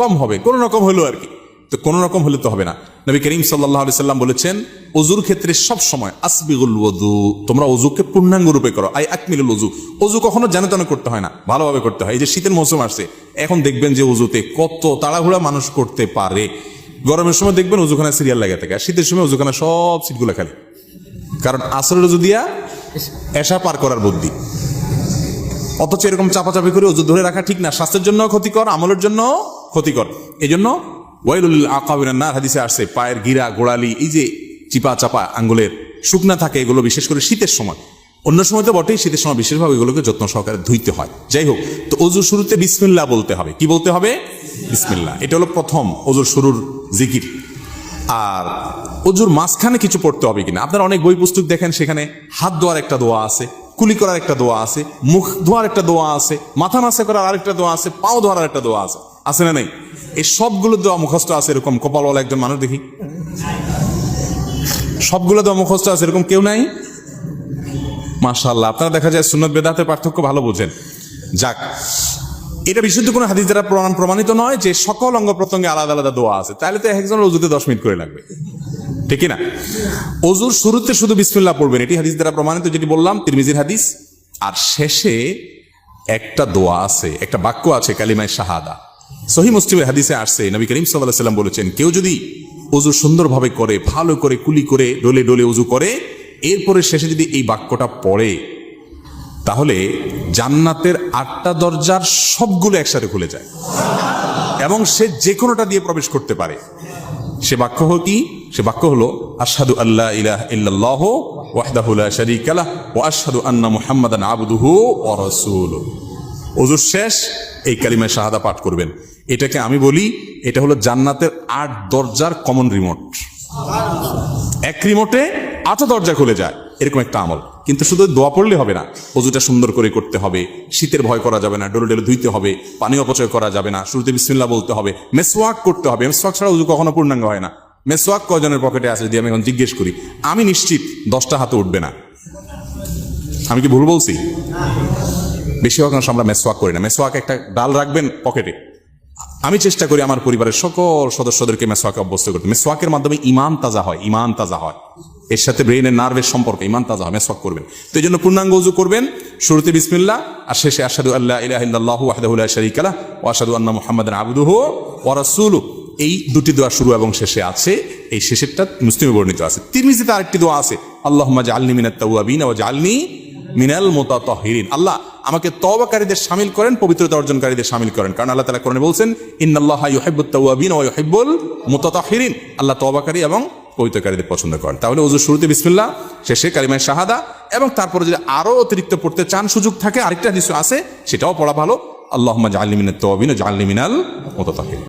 কম হবে, কোন রকম হলো আর কি। তো কোন রকম হলে তো হবে না। নবী করিম সাল্লাহ সাল্লাম বলেছেন অজুর ক্ষেত্রে সব সময় আসবিগুল ওজু তোমরা অজুকে পূর্ণাঙ্গ রূপে করো, আই আকমিলুল অজু অজু কখনো জানে তেন করতে হয় না, ভালোভাবে করতে হয়। এই যে শীতের মৌসুম আসছে, এখন দেখবেন যে অজুতে কত তাড়াহুড়া মানুষ করতে পারে। গরমের সময় দেখবেন অজুখানা সিরিয়াল লাগে থাকে, আর শীতের সময় অজুখানা সব সিটগুলো খালি। কারণ আসরের অজু দিয়া এসা পার করার বুদ্ধি। অথচ এরকম চাপাচাপি করে অজু ধরে রাখা ঠিক না। স্বাস্থ্যের জন্য ক্ষতিকর, আমলের জন্য ক্ষতিকর। এই জন্য ওয়াইলুল আকাবিনার হাদিসে আসছে, পায়ের গিরা, গোড়ালি, এই যে চিপা চাপা আঙ্গুলের শুকনা থাকে, এগুলো বিশেষ করে শীতের সময়। অন্য সময় তো বটেই, শীতের সময় বিশেষভাবে এগুলোকে যত্ন সহকারে ধুইতে হয়। যাই হোক, তো অজুর শুরুতে বিসমিল্লাহ বলতে হবে। কি বলতে হবে? বিসমিল্লাহ। এটা হলো প্রথম অজুর শুরুর জিকির। আর অজুর মাঝখানে কিছু পড়তে হবে কিনা? আপনারা অনেক বই পুস্তক দেখেন, সেখানে হাত ধোয়ার একটা দোয়া আছে, কুলি করার একটা দোয়া আছে, মুখ ধোয়ার একটা দোয়া আছে, মাথা নাসা করার আরেকটা দোয়া আছে, পাও ধোয়ার একটা দোয়া আছে। আছে না নাই? এই সবগুলো দোয়া মুখস্থ আছে এরকম, কপালওয়ালা একজন মানুষ দেখি। সবগুলো দোয়া মুখস্থ আছে এরকম কেউ নাই? মাশাল্লাহ আপনারা দেখা যায় সুন্নত বেদাতের পার্থক্য ভালো বোঝেন। যাক, এটা বিশুদ্ধ কোনো হাদিস দ্বারা প্রমাণ প্রমাণিত নয় যে সকল অঙ্গ প্রত্যঙ্গে আলাদা আলাদা দোয়া আছে। তাহলে তো একজন অজুতে দশ মিনিট করে লাগবে। ঠিক না? অজুর শুরুতে শুধু বিসমিল্লাহ পড়বেন, এটি হাদিস দ্বারা প্রমাণিত, যেটি বললাম, তিরমিজির হাদিস। আর শেষে একটা দোয়া আছে, একটা বাক্য আছে, কালিমায় শাহাদা। সহি মুসলিমের হাদিসে আসছে, নবী করিম সাল্লাহ সাল্লাম বলেছেন, কেউ যদি অজু সুন্দরভাবে করে, ভালো করে কুলি করে, ডলে ডলে অজু করে, এরপরে শেষে যদি এই বাক্যটা পড়ে, তাহলে জান্নাতের আটটা দরজার সবগুলো একসাথে খুলে যায়। এবং সে যে কোনোটা দিয়ে প্রবেশ করতে পারে। সে বাক্য হল কি? সে বাক্য হলো আসাদু আল্লাহ ইলাহ ইল্লাল্লাহ ওয়াহদাহু লা শারীকা ওয়া আশহাদু আন্না মুহাম্মাদান আবদুহু রাসূলুহু। ওজুর শেষ এই কালিমায় শাহাদা পাঠ করবেন। এটাকে আমি বলি, এটা হলো জান্নাতের আট দরজার কমন রিমোট এক রিমোটে আট দরজা খুলে যায়, এরকম একটা আমল। কিন্তু শুধু দোয়া পড়লে হবে না, অজুটা সুন্দর করে করতে হবে, শীতের ভয় করা যাবে না, ডোলে ডোলে ধুইতে হবে, পানি অপচয় করা যাবে না, শুরুতে বিসমিল্লা বলতে হবে, মেসওয়াক করতে হবে। মেসওয়াক ছাড়া অজু কখনো পূর্ণাঙ্গ হয় না। মেসওয়াক কজনের পকেটে আছে যদি আমি এখন জিজ্ঞেস করি? আমি নিশ্চিত দশটা হাতে উঠবে না। আমি কি ভুল বলছি? বেশিরভাগ মানুষ আমরা মেসওয়াক করি না। মেসওয়াক একটা ডাল রাখবেন পকেটে। আমি চেষ্টা করি আমার পরিবারের সকল সদস্যদেরকে মেসওয়াকে অভ্যস্ত করতে। মেসওয়াকের মাধ্যমে ইমান তাজা হয়, ইমান তাজা হয়। এর সাথে ব্রেনের নার্ভের সম্পর্ক, ইমান তাজা হয়, মেসওয়াক করবেন। তো এই জন্য পূর্ণাঙ্গ উজু করবেন, শুরুতে বিসমিল্লা আর শেষে আসাদু আল্লাহ ইলাহ ইল্লাল্লাহু ওয়াহদাহু লা শারীকা লাহ ওয়া আশহাদু আন্না মুহাম্মাদান আবদুহু রাসূলুহু এই দুটি দোয়া শুরু এবং শেষে আছে। এই শেষেরটা মুসলিমে বর্ণিত আছে। তিরমিজিতে আরেকটি দোয়া আছে, আল্লাহুম্মা জাআলনি মিনাত ও ওয়া মিনাল মুতাতাহিরিন। আল্লাহ আমাকে তওবাকারীদের সামিল করেন, পবিত্রতা অর্জনকারীদের সামিল করেন। কারণ আল্লাহ তালা কোরআনে বলছেন, ইন্নাল্লাহা ইউহিব্বুত তাওয়াবিন ওয়া ইউহিব্বুল মুতাতাহিরিন। আল্লাহ তওবাকারী এবং পবিত্রকারীদের পছন্দ করেন। তাহলে ওজুর শুরুতে বিসমিল্লাহ, শেষে কালিমায় শাহাদা এবং তারপরে যদি আরও অতিরিক্ত পড়তে চান, সুযোগ থাকে, আরেকটা হাদিস আছে, সেটাও পড়া ভালো। আল্লাহুম্মা জাআলনি মিনাত তাওয়াবিন ওয়া জাআলনি মিনাল মুতাতাহিরিন।